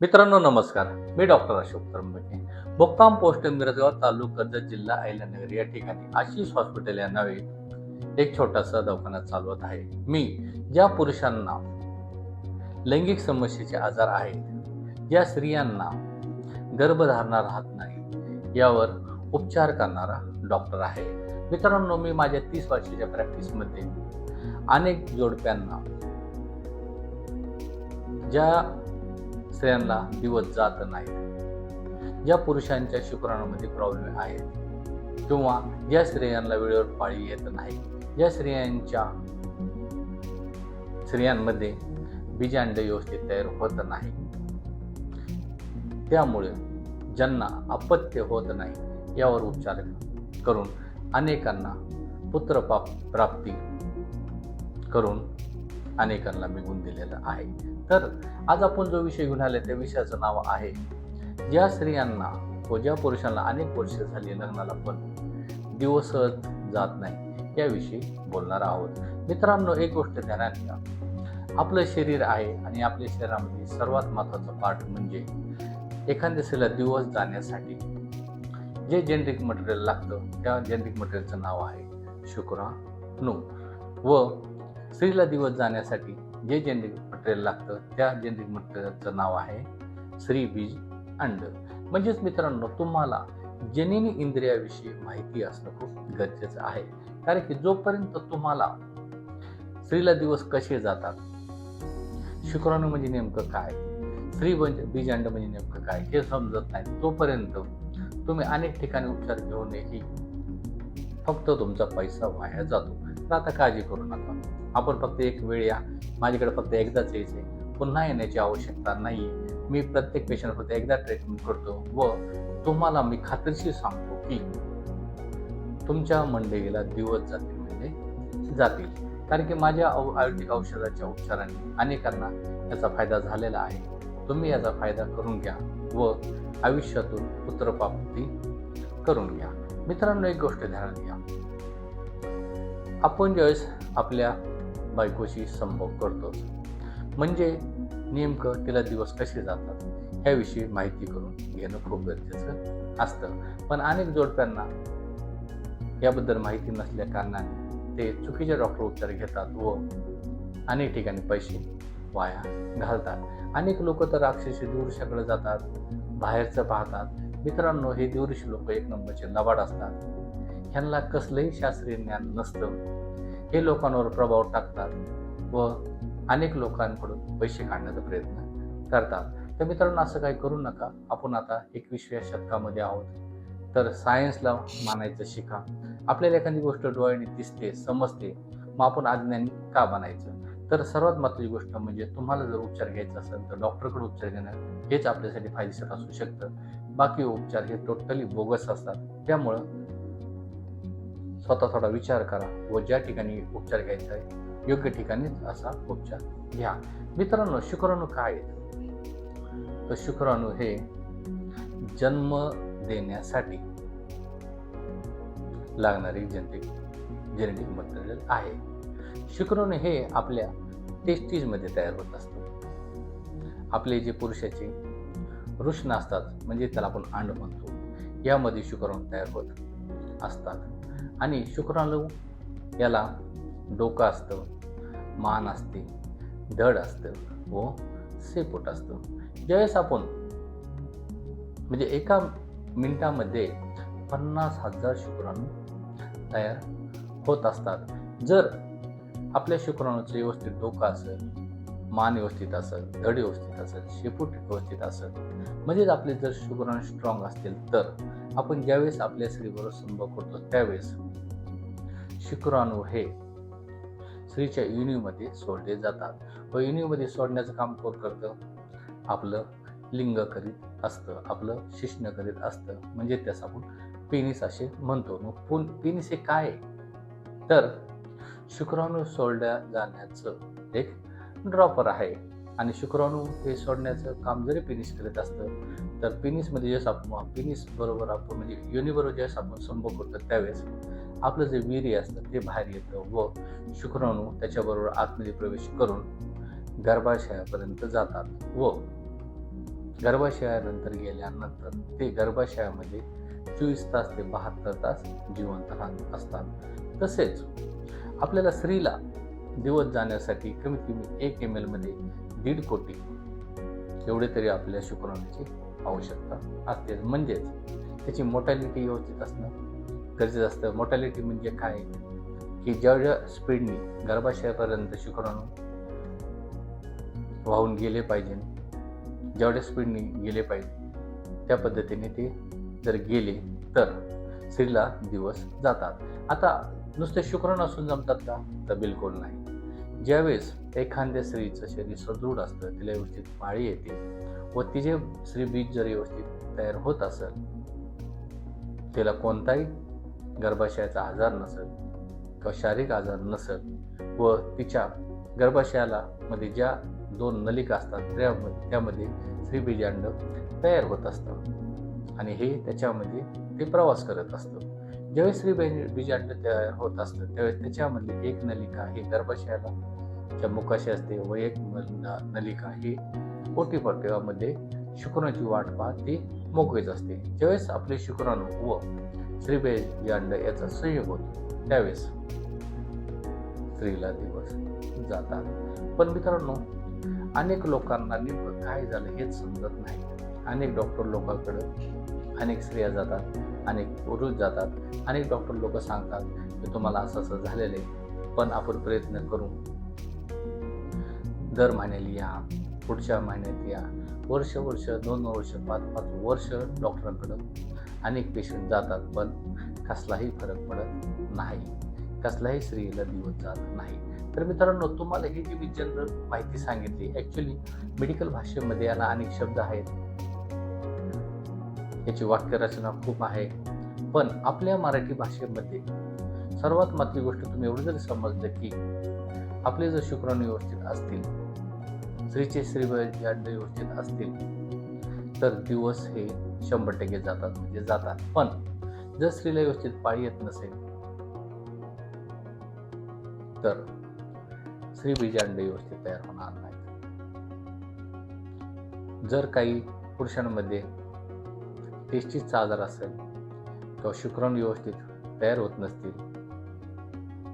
मित्रांनो नमस्कार. मी डॉक्टर अशोक त्र्यंबके मुक्काम पोस्ट मिरजगाव तालुका कर्जत जिल्हा अहिल्यानगर या ठिकाणी आशिष हॉस्पिटल या नावे एक छोटासा दवाखाना चालवत आहे. मी ज्या पुरुषांना लैंगिक समस्येचे आजार आहेत ज्या स्त्रियांना गर्भधारणा राहत नाही यावर उपचार करणारा डॉक्टर आहे. मित्रांनो मी माझ्या तीस वर्षाच्या प्रॅक्टिसमध्ये अनेक जोडप्यांना ज्या स्त्रियांना दिवस जात नाही ज्या पुरुषांच्या शुक्राणूमध्ये प्रॉब्लेम आहेत किंवा ज्या स्त्रियांना वेळेवर पाळी येत नाही. ज्या स्त्रियांच्या स्त्रियांमध्ये बीजांड व्यवस्थित तयार होत नाही. त्यामुळे ज्यांना अपत्य होत नाही यावर उपचार करून अनेकांना पुत्र प्राप्ती करून अनेकांना मिळून दिलेलं आहे. तर आज आपण जो विषय घेऊन आले त्या विषयाचं नाव आहे ज्या स्त्रियांना व ज्या पुरुषांना अनेक वर्ष झाली लग्नाला पण दिवस जात नाही याविषयी बोलणार आहोत. मित्रांनो एक गोष्ट ध्यानात घ्या. आपलं शरीर आहे आणि आपल्या शरीरामध्ये सर्वात महत्त्वाचा पार्ट म्हणजे एखाद्या स्त्रीला दिवस जाण्यासाठी जे जेनरिक मटेरियल लागतं त्या जेनरिक मटेरियलचं नाव आहे शुक्राणू व स्त्रीला दिवस जाण्यासाठी जे जेनेटिक मटेरियल लागतं त्या जेनेटिक मटेरियलचं नाव आहे स्त्री बीज अंड. म्हणजेच मित्रांनो तुम्हाला जनिनी इंद्रियाविषयी माहिती असणं खूप गरजेचं आहे. कारण की जोपर्यंत तुम्हाला स्त्रीला दिवस कसे जातात शुक्राणू म्हणजे नेमकं काय स्त्री म्हणजे बीज अंड म्हणजे नेमकं काय हे समजत नाही. तोपर्यंत तुम्ही अनेक ठिकाणी उपचार घेऊनही फक्त तुमचा पैसा वाया जातो. तर आता काळजी करू नका. आपण फक्त एक वेळ या. माझ्याकडे फक्त एकदाच यायचे पुन्हा येण्याची आवश्यकता नाही मी प्रत्येक पेशंट फक्त एकदा ट्रीटमेंट करतो व तुम्हाला मी खात्रीशीर सांगतो की तुमच्या मंडळीला दिवस जातील म्हणजे जातील. कारण की माझ्या औ आयुर्वेदिक औषधाच्या उपचारांनी अनेकांना याचा फायदा झालेला आहे. तुम्ही याचा फायदा करून घ्या व आयुष्यातून पुत्रप्राप्ती करून घ्या. मित्रांनो एक गोष्ट ध्यानात घ्या. आपण ज्यावेळेस आपल्या बायकोशी संभोग करतो म्हणजे नेमकं तिला दिवस कसे जातात ह्याविषयी माहिती करून घेणं खूप गरजेचं असतं. पण अनेक जोडप्यांना याबद्दल माहिती नसल्या कारणाने ते चुकीचे डॉक्टर उपचार घेतात व अनेक ठिकाणी पैसे वाया घालतात. अनेक लोक तर अक्षरशः दूरशाकडे जातात बाहेरचं पाहतात. मित्रांनो हे दूरशी लोक एक नंबरचे लबाड असतात. ह्यांना कसलंही शास्त्रीय ज्ञान नसतं. हे लोकांवर प्रभाव टाकतात व अनेक लोकांकडून पैसे काढण्याचा प्रयत्न करतात. तर मित्रांनो असं काही करू नका. आपण आता एकविसव्या शतकामध्ये आहोत. तर सायन्सला मानायचं शिका. आपल्याला एखादी गोष्ट डोळ्याने दिसते समजते मग आपण अज्ञानी का बनायचं? तर सर्वात महत्त्वाची गोष्ट म्हणजे तुम्हाला जर उपचार घ्यायचा असेल तर डॉक्टरकडे उपचार घेणं हेच आपल्यासाठी फायदेशीर असू शकतं. बाकी उपचार हे टोटली बोगस असतात. त्यामुळं स्वतः थोडा विचार करा व ज्या ठिकाणी उपचार घ्यायचा आहे योग्य ठिकाणीच असा उपचार घ्या. मित्रांनो शुक्राणू काय आहेत तर शुक्राणू हे जन्म देण्यासाठी लागणारी जेनेटिक जेनेटिक मटेरियल आहे. शुक्राणू हे आपल्या टेस्टीजमध्ये तयार होत असतं. आपले जे पुरुषाचे रुष्ण असतात म्हणजे त्याला आपण अंड म्हणतो यामध्ये शुक्राणू तयार होत असतात. आणि शुक्राणू याला डोकं असतं मान असते धड असतं व सेपोट असतं. ज्यावेळेस आपण म्हणजे एका मिनिटामध्ये पन्नास हजार शुक्राणू तयार होत असतात. जर आपल्या शुक्राणूचं व्यवस्थित डोकं असेल मान व्यवस्थित असेल धड व्यवस्थित असेल शेपूट व्यवस्थित असेल म्हणजेच आपले जर शुक्राणू स्ट्रॉंग असतील तर आपण ज्यावेळेस आपल्या स्त्रीबरोबर संभोग करतो त्यावेळेस शुक्राणू हे स्त्रीच्या युनिमध्ये सोडले जातात. व युनिमध्ये सोडण्याचं काम कोण करतं? आपलं लिंग करीत असतं आपलं शिष्ण करीत असतं. म्हणजे त्यास आपण पेनिस असे म्हणतो. मग पुन पेनिस हे काय तर शुक्राणू सोडल्या जाण्याचं एक ड्रॉपर आहे. आणि शुक्राणू हे सोडण्याचं काम जरी पेनिस करीत असतं तर पेनिसमध्ये ज्यावेळेस आपण पेनिस बरोबर आपण म्हणजे योनीबरोबर ज्यास आपण संभोग करतो त्यावेळेस. आपलं जे वीर्य असतं ते बाहेर येतं व शुक्राणू त्याच्याबरोबर आतमध्ये प्रवेश करून गर्भाशयापर्यंत जातात व गर्भाशयानंतर गेल्यानंतर ते गर्भाशयामध्ये चोवीस तास ते बहात्तर तास जिवंत राहत असतात. तसेच आपल्याला स्त्रीला दिवस जाण्यासाठी कमीत कमी एक एम एलमध्ये दीड कोटी एवढे तरी आपल्या शुक्राणूची आवश्यकता असते. म्हणजेच त्याची मोटॅलिटी व्यवस्थित असणं गरजेचं असतं. मोटॅलिटी म्हणजे काय? की जेवढ्या स्पीडनी गर्भाशयापर्यंत शुक्राणू वाहून गेले पाहिजे जेवढ्या स्पीडनी गेले पाहिजे त्या पद्धतीने ते जर गेले तर स्त्रीला दिवस जातात. आता नुसते शुक्राणू असून जमतात का? तर बिलकुल नाही. ज्यावेळेस एखाद्या स्त्रीचं शरीर सदृढ असतं तिला व्यवस्थित पाळी येते व तिचे श्रीबीज जर व्यवस्थित तयार होत असेल तिला कोणताही गर्भाशयाचा आजार नसेल किंवा शारीरिक आजार नसेल व तिच्या गर्भाशयाला मध्ये ज्या दोन नलिका असतात त्यामध्ये त्यामध्ये श्रीबीजांड तयार होत असतं. आणि हे त्याच्यामध्ये ते प्रवास करत असतं. ज्यावेळेस श्री बीजांड तयार होत असतं त्यावेळेस त्याच्यामधली एक नलिका ही गर्भाशयाला च्या मुखाशी असते व एक नलिका ही ओटीपटव्यामध्ये शुक्रांची वाट पाहत ती मोकळीच असते. ज्यावेळेस आपले शुक्राणू व स्त्रीबीजांड याचा संयोग होतो त्यावेळेस स्त्रीला दिवस जातात. पण मित्रांनो अनेक लोकांना नेमकं काय झालं हेच समजत नाही. अनेक डॉक्टर लोकांकडे अनेक स्त्रिया जातात अनेक पुरुष जातात. अनेक डॉक्टर लोक सांगतात की तुम्हाला असं असं झालेलं आहे पण आपण प्रयत्न करू. दर महिन्याला या पुढच्या महिन्यात या वर्ष वर्ष दोन वर्ष पाच पाच वर्ष डॉक्टरांकडं अनेक पेशंट जातात पण कसलाही फरक पडत नाही. कसलाही स्त्रीला दिवस जात नाही. तर मित्रांनो तुम्हाला ही जी मी जनरल माहिती सांगितली ॲक्च्युली मेडिकल भाषेमध्ये याला अनेक शब्द आहेत. याची वाक्यरचना खूप आहे. पण आपल्या मराठी भाषेमध्ये सर्वात महत्त्वाची गोष्ट तुम्ही एवढं जरी समजलं की आपले जर शुक्राणू व्यवस्थित असतील स्त्रीचे या व्यवस्थित असतील तर दिवस हे शंभर टक्के जातात म्हणजे जातात. पण जर स्त्रीला व्यवस्थित पाळी येत नसेल तर स्त्री बीजांड व्यवस्थित तयार होणार नाही जर काही पुरुषांमध्ये टेस्टीसचा आजार असेल किंवा शुक्राणू व्यवस्थित तयार होत नसतील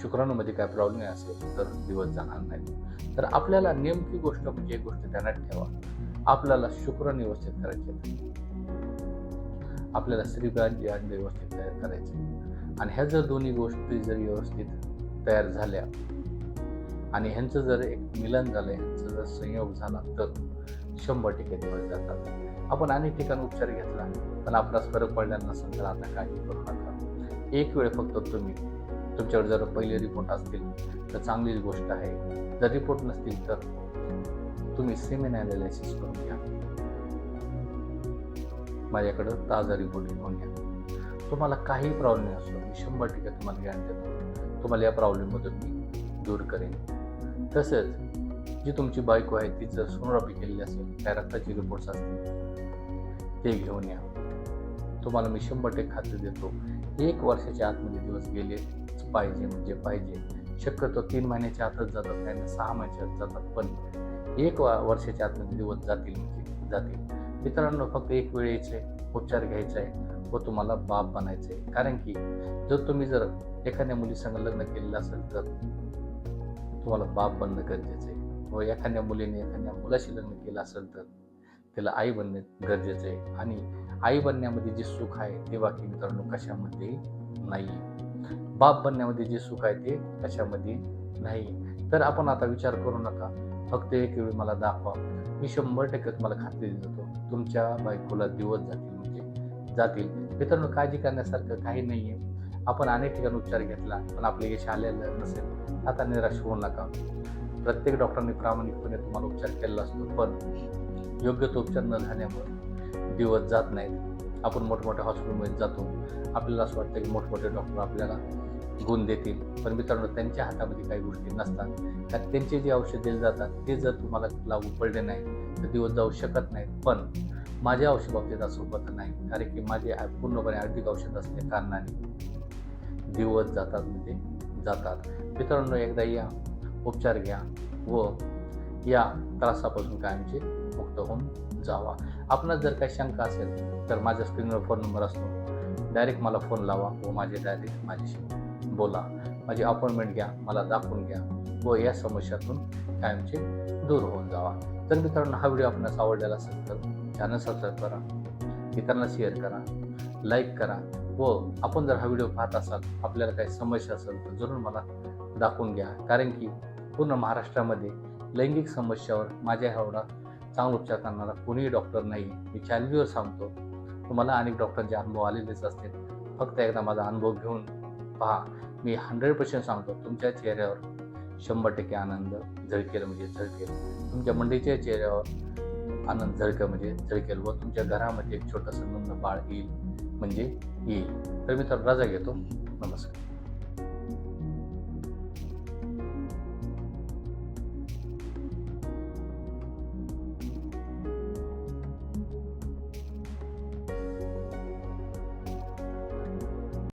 शुक्राणूमध्ये काय प्रॉब्लेम असेल तर दिवस जाणार नाही. तर आपल्याला नेमकी गोष्ट म्हणजे एक गोष्ट ध्यानात ठेवा. आपल्याला शुक्राणू व्यवस्थित करायचे आपल्याला श्रीग्रांची अंड व्यवस्थित तयार करायचे आणि ह्या जर दोन्ही गोष्टी जर व्यवस्थित तयार झाल्या आणि ह्यांचं जर एक मिलन झालं ह्यांचं जर संयोग झाला तर शंभर टक्के दिवस जातात. आपण अनेक ठिकाणी उपचार घेतला पण आपला फरक पडला नसेल तर आता काही करू नका. एक वेळ फक्त तुम्ही तुमच्याकडे जर पहिले रिपोर्ट असतील तर चांगलीच गोष्ट आहे. जर रिपोर्ट नसतील तर तुम्ही सेमी अनालिसिस करून घ्या. माझ्याकडं ताजा रिपोर्ट घेऊन घ्या. तुम्हाला काही प्रॉब्लेम असो मी शंभर टक्के तुम्हाला गॅरंटी देतो. तुम्हाला या प्रॉब्लेममधून मी दूर करेन. तसंच जी तुमची बायको आहे जर सोनोग्राफी केलेली असेल त्या रक्ताचे रिपोर्ट्स असतील ते घेऊन या. तुम्हाला मी शंभर टक्के खात्री देतो. एक वर्षाच्या आतमध्ये दिवस गेले पाहिजे म्हणजे पाहिजे. शक्यतो तीन महिन्याच्या आतच जातात काही सहा महिन्याच्या आत जातात. पण एक वर्षाच्या आतमध्ये दिवस जातील म्हणजे जातील. मित्रांनो फक्त एक वेळेचे उपचार घ्यायचा आहे व तुम्हाला बाप बनायचं आहे कारण की जर तुम्ही जर एखाद्या मुलीसंग लग्न केलेलं असेल तर तुम्हाला बाप बनणं गरजेचं आहे व एखाद्या मुलीने एखाद्या मुलाशी लग्न केलं असेल तर तिला आई बनणे गरजेचं आहे आणि आई बनण्यामध्ये जे सुख आहे ते बाकी मित्रांनो कशामध्ये नाही. बाप बनण्यामध्ये जे सुख आहे ते त्याच्यामध्ये नाही. तर आपण आता विचार करू नका. फक्त एक वेळ मला दाखवा. मी शंभर टक्के तुम्हाला खात्री देतो. तुमच्या बायकोला दिवस जातील म्हणजे जातील. मित्रांनो काळजी करण्यासारखं काही नाही आहे आपण अनेक ठिकाणी उपचार घेतला पण आपले यश आलेलं नसेल. आता निराश होऊ नका. प्रत्येक डॉक्टरांनी प्रामाणिकपणे तुम्हाला उपचार केलेला असतो पण योग्य तो उपचार न झाल्यामुळे दिवस जात नाहीत. आपण मोठमोठ्या हॉस्पिटलमध्ये जातो. आपल्याला असं वाटतं की मोठमोठे डॉक्टर आपल्याला गुण देतील. पण मित्रांनो त्यांच्या हातामध्ये काही गोष्टी नसतात. तर त्यांचे जे औषध दिले जातात ते जर तुम्हाला लागू पडले नाही तर दिवस जाऊ शकत नाहीत. पण माझ्या औषधाबाबतीत असं होत नाही. कारण की माझे पूर्णपणे आर्थिक औषध असल्या कारणाने दिवस जातात म्हणजे जातात. मित्रांनो एकदा या. उपचार घ्या व या त्रासापासून कायमचे मुक्त होऊन जावा. आपणास जर काही शंका असेल तर माझ्या स्क्रीनवर फोन नंबर असतो. डायरेक्ट मला फोन लावा व माझे डायरेक्ट माझ्याशी बोला. माझी अपॉइंटमेंट घ्या मला दाखवून घ्या व या समस्यातून कायमचे दूर होऊन जावा. तर मित्रांनो हा व्हिडिओ आपणास आवडलेला असेल तर चॅनल सबस्क्राईब करा. इतरांना शेअर करा. लाईक करा व आपण जर हा व्हिडिओ पाहत असाल आपल्याला काही समस्या असेल तर जरूर मला दाखवून घ्या. कारण की पूर्ण महाराष्ट्रामध्ये लैंगिक समस्यावर माझ्या एवढा चांगला उपचार करणारा कोणीही डॉक्टर नाही. मी चॅलेंजवर सांगतो. तुम्हाला अनेक डॉक्टरांचे अनुभव आलेलेच असतील. फक्त एकदा माझा अनुभव घेऊन पहा. मी हंड्रेड पर्सेंट सांगतो तुमच्या चेहऱ्यावर शंभर टक्के आनंद झळकेल म्हणजे झळकेल. तुमच्या मंडळीच्या चेहऱ्यावर आनंद झळकेल म्हणजे झळकेल व तुमच्या घरामध्ये एक छोटंसं नंद बाळ येईल म्हणजे येईल. तर मी तर रजा घेतो. नमस्कार.